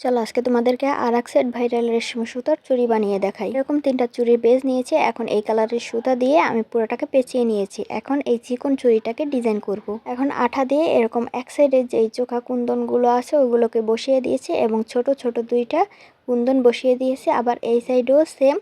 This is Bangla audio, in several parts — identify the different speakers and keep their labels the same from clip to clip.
Speaker 1: চলো আজকে তোমাদেরকে আর এক সেট ভাইরাল রেশমি সুতার চুড়ি বানিয়ে দেখাই এরকম তিনটা চুড়ির বেজ নিয়েছে, এখন এই কালারের সুতা দিয়ে আমি পুরোটাকে পেঁচিয়ে নিয়েছি এখন এই চিকন চুরিটাকে ডিজাইন করব। এখন আঠা দিয়ে এরকম এক সাইডে যেই চোখা কুন্দনগুলো আছে ওগুলোকে বসিয়ে দিয়েছি এবং ছোট ছোট দুইটা কুন্দন বসিয়ে দিয়েছে, আবার এই সাইডেও সেম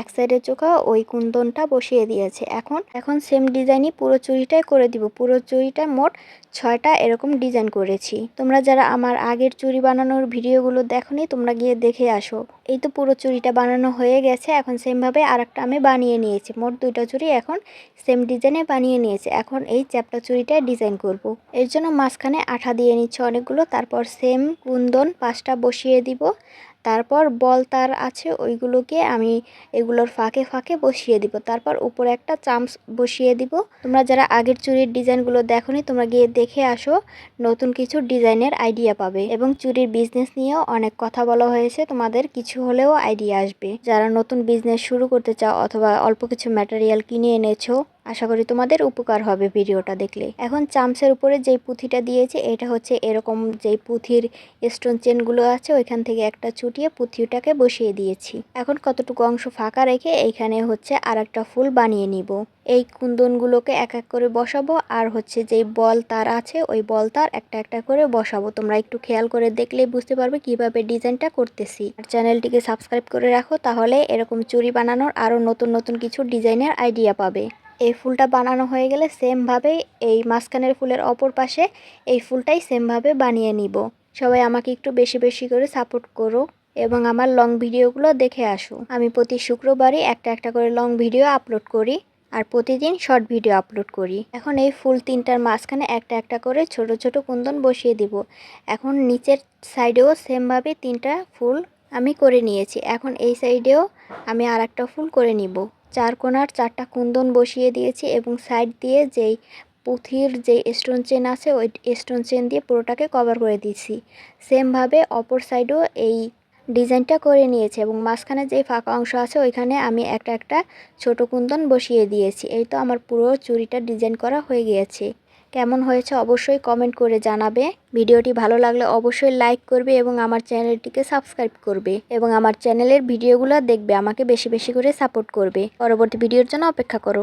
Speaker 1: এক সাইডের চোখা ওই কুন্দনটা বসিয়ে দিয়েছে। এখন এখন সেম ডিজাইনই পুরো চুড়িটাই করে দিব। পুরো চুড়িটা মোট ছয়টা এরকম ডিজাইন করেছি। তোমরা যারা আমার আগের চুড়ি বানানোর ভিডিওগুলো দেখোনি, তোমরা গিয়ে দেখে আসো। এই তো পুরো চুড়িটা বানানো হয়ে গেছে। এখন সেমভাবে আর একটা আমি বানিয়ে নিয়েছি। মোট দুইটা চুড়ি এখন সেম ডিজাইনে বানিয়ে নিয়েছি। এখন এই চ্যাপটা চুড়িটায় ডিজাইন করব। এর জন্য মাঝখানে আঠা দিয়ে নিচ্ছে অনেকগুলো, তারপর সেম কুন্দন পাঁচটা বসিয়ে দিব। তারপর বল তার আছে, ওইগুলোকে আমি এগুলোর ফাঁকে ফাঁকে বসিয়ে দিব। তারপর উপরে একটা চামচ বসিয়ে দিব। তোমরা যারা আগের চুরির ডিজাইনগুলো দেখোনি, তোমরা গিয়ে দেখে আসো, নতুন কিছু ডিজাইনের আইডিয়া পাবে। এবং চুরির বিজনেস নিয়েও অনেক কথা বলা হয়েছে, তোমাদের কিছু হলেও আইডিয়া আসবে। যারা নতুন বিজনেস শুরু করতে চাও অথবা অল্প কিছু ম্যাটেরিয়াল কিনে এনেছো আশা করি তোমাদের উপকার হবে ভিডিওটা দেখলে। এখন চামচের উপরে যেই পুঁথিটা দিয়েছে, এটা হচ্ছে এরকম যেই পুঁথির স্টোন চেনগুলো আছে, ওইখান থেকে একটা ছুটিয়ে পুঁথিটাকে বসিয়ে দিয়েছি। এখন কতটুকু অংশ ফাঁকা রেখে এইখানে হচ্ছে আর একটা ফুল বানিয়ে নিব। এই কুন্দনগুলোকে এক এক করে বসাবো, আর হচ্ছে যেই বল তার আছে, ওই বল তার একটা একটা করে বসাবো। তোমরা একটু খেয়াল করে দেখলেই বুঝতে পারবে কীভাবে ডিজাইনটা করতেছি। আর চ্যানেলটিকে সাবস্ক্রাইব করে রাখো, তাহলে এরকম চুরি বানানোর আরও নতুন নতুন কিছু ডিজাইনের আইডিয়া পাবে। এই ফুলটা বানানো হয়ে গেলে সেমভাবে এই মাঝখানের ফুলের অপর পাশে এই ফুলটাই সেমভাবে বানিয়ে নিব। সবাই আমাকে একটু বেশি বেশি করে সাপোর্ট করো এবং আমার লং ভিডিওগুলো দেখে আসো। আমি প্রতি শুক্রবারই একটা একটা করে লং ভিডিও আপলোড করি আর প্রতিদিন শর্ট ভিডিও আপলোড করি। এখন এই ফুল তিনটার মাঝখানে একটা একটা করে ছোট ছোট কুন্দন বসিয়ে দিব। এখন নিচের সাইডেও সেমভাবে তিনটা ফুল আমি করে নিয়েছি। এখন এই সাইডেও আমি আর একটা ফুল করে নিব। চার কোনার চারটা কুন্দন বসিয়ে দিয়েছি এবং সাইড দিয়ে যেই পুঁথির যে স্টোন চেন আছে, ওই স্টোন চেন দিয়ে পুরোটাকে কভার করে দিয়েছি। সেমভাবে অপর সাইডও এই ডিজাইনটা করে নিয়েছে এবং মাঝখানে যে ফাঁকা অংশ আছে, ওইখানে আমি একটা একটা ছোট কুন্দন বসিয়ে দিয়েছি। এই তো আমার পুরো চুড়িটা ডিজাইন করা হয়ে গিয়েছে। কেমন হয়েছে অবশ্যই কমেন্ট করে জানাবে। ভিডিওটি ভালো লাগলে অবশ্যই লাইক করবে এবং আমার চ্যানেলটিকে সাবস্ক্রাইব করবে এবং আমার চ্যানেলের ভিডিওগুলো দেখবে, আমাকে বেশি বেশি করে সাপোর্ট করবে। পরবর্তী ভিডিওর জন্য অপেক্ষা করো।